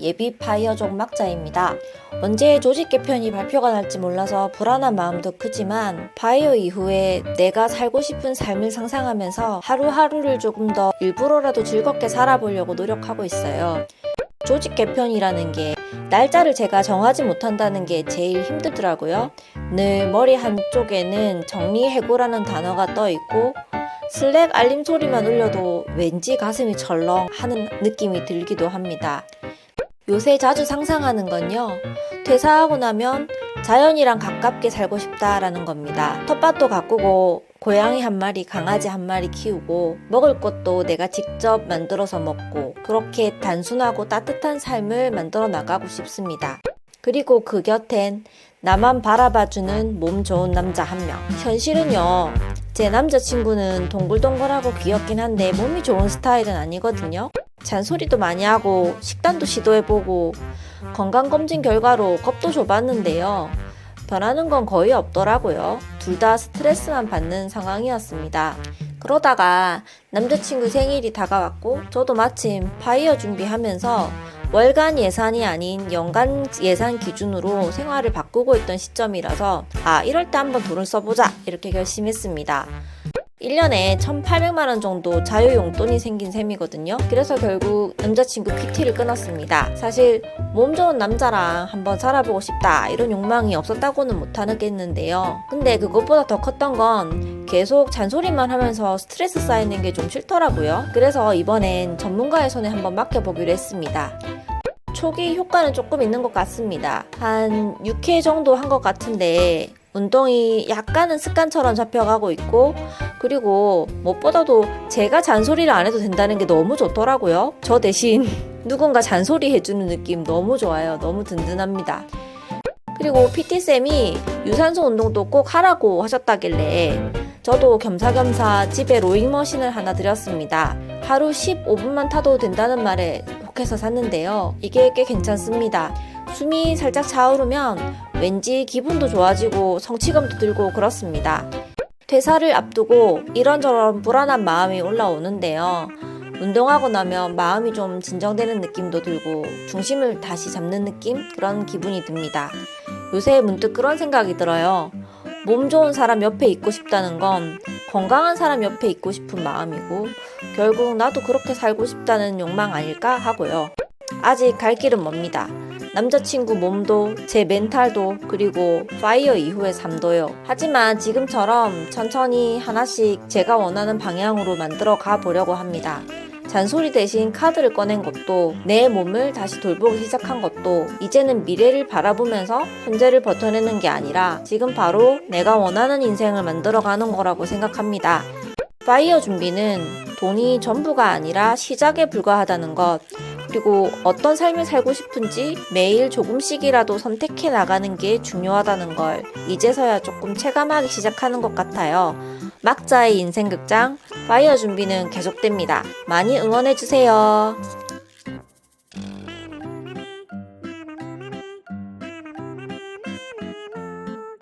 예비 파이어족 막자입니다. 언제 조직 개편이 발표가 날지 몰라서 불안한 마음도 크지만 파이어 이후에 내가 살고 싶은 삶을 상상하면서 하루하루를 조금 더 일부러라도 즐겁게 살아보려고 노력하고 있어요. 조직 개편이라는 게 날짜를 제가 정하지 못한다는 게 제일 힘들더라고요. 늘 머리 한쪽에는 정리해고라는 단어가 떠 있고 슬랙 알림 소리만 울려도 왠지 가슴이 철렁 하는 느낌이 들기도 합니다. 요새 자주 상상하는 건요. 퇴사하고 나면 자연이랑 가깝게 살고 싶다라는 겁니다. 텃밭도 가꾸고 고양이 한 마리, 강아지 한 마리 키우고 먹을 것도 내가 직접 만들어서 먹고 그렇게 단순하고 따뜻한 삶을 만들어 나가고 싶습니다. 그리고 그 곁엔 나만 바라봐주는 몸 좋은 남자 한 명. 현실은요, 제 남자친구는 동글동글하고 귀엽긴 한데 몸이 좋은 스타일은 아니거든요. 잔소리도 많이 하고 식단도 시도해보고 건강검진 결과로 겁도 줘봤는데요. 변하는 건 거의 없더라고요. 둘 다 스트레스만 받는 상황이었습니다. 그러다가 남자친구 생일이 다가왔고 저도 마침 파이어 준비하면서 월간 예산이 아닌 연간 예산 기준으로 생활을 바꾸고 있던 시점이라서 아 이럴 때 한번 돈을 써보자 이렇게 결심했습니다. 1년에 1,800만 원 정도 자유용돈이 생긴 셈이거든요. 그래서 결국 남자친구 큐티를 끊었습니다. 사실 몸 좋은 남자랑 한번 살아보고 싶다 이런 욕망이 없었다고는 못하겠는데요. 근데 그것보다 더 컸던 건 계속 잔소리만 하면서 스트레스 쌓이는 게 좀 싫더라고요. 그래서 이번엔 전문가의 손에 한번 맡겨보기로 했습니다. 초기 효과는 조금 있는 것 같습니다. 한 6회 정도 한 것 같은데 운동이 약간은 습관처럼 잡혀가고 있고 그리고 무엇보다도 제가 잔소리를 안 해도 된다는 게 너무 좋더라고요. 저 대신 누군가 잔소리 해주는 느낌 너무 좋아요. 너무 든든합니다. 그리고 PT쌤이 유산소 운동도 꼭 하라고 하셨다길래 저도 겸사겸사 집에 로잉머신을 하나 드렸습니다. 하루 15분만 타도 된다는 말에 혹해서 샀는데요. 이게 꽤 괜찮습니다. 숨이 살짝 차오르면 왠지 기분도 좋아지고 성취감도 들고 그렇습니다. 퇴사를 앞두고 이런저런 불안한 마음이 올라오는데요. 운동하고 나면 마음이 좀 진정되는 느낌도 들고 중심을 다시 잡는 느낌? 그런 기분이 듭니다. 요새 문득 그런 생각이 들어요. 몸 좋은 사람 옆에 있고 싶다는 건 건강한 사람 옆에 있고 싶은 마음이고 결국 나도 그렇게 살고 싶다는 욕망 아닐까 하고요. 아직 갈 길은 멉니다. 남자친구 몸도 제 멘탈도 그리고 파이어 이후의 삶도요. 하지만 지금처럼 천천히 하나씩 제가 원하는 방향으로 만들어 가 보려고 합니다. 잔소리 대신 카드를 꺼낸 것도 내 몸을 다시 돌보기 시작한 것도 이제는 미래를 바라보면서 현재를 버텨내는 게 아니라 지금 바로 내가 원하는 인생을 만들어가는 거라고 생각합니다. 파이어 준비는 돈이 전부가 아니라 시작에 불과하다는 것 그리고 어떤 삶을 살고 싶은지 매일 조금씩이라도 선택해 나가는 게 중요하다는 걸 이제서야 조금 체감하기 시작하는 것 같아요. 막자의 인생극장 파이어 준비는 계속됩니다. 많이 응원해주세요.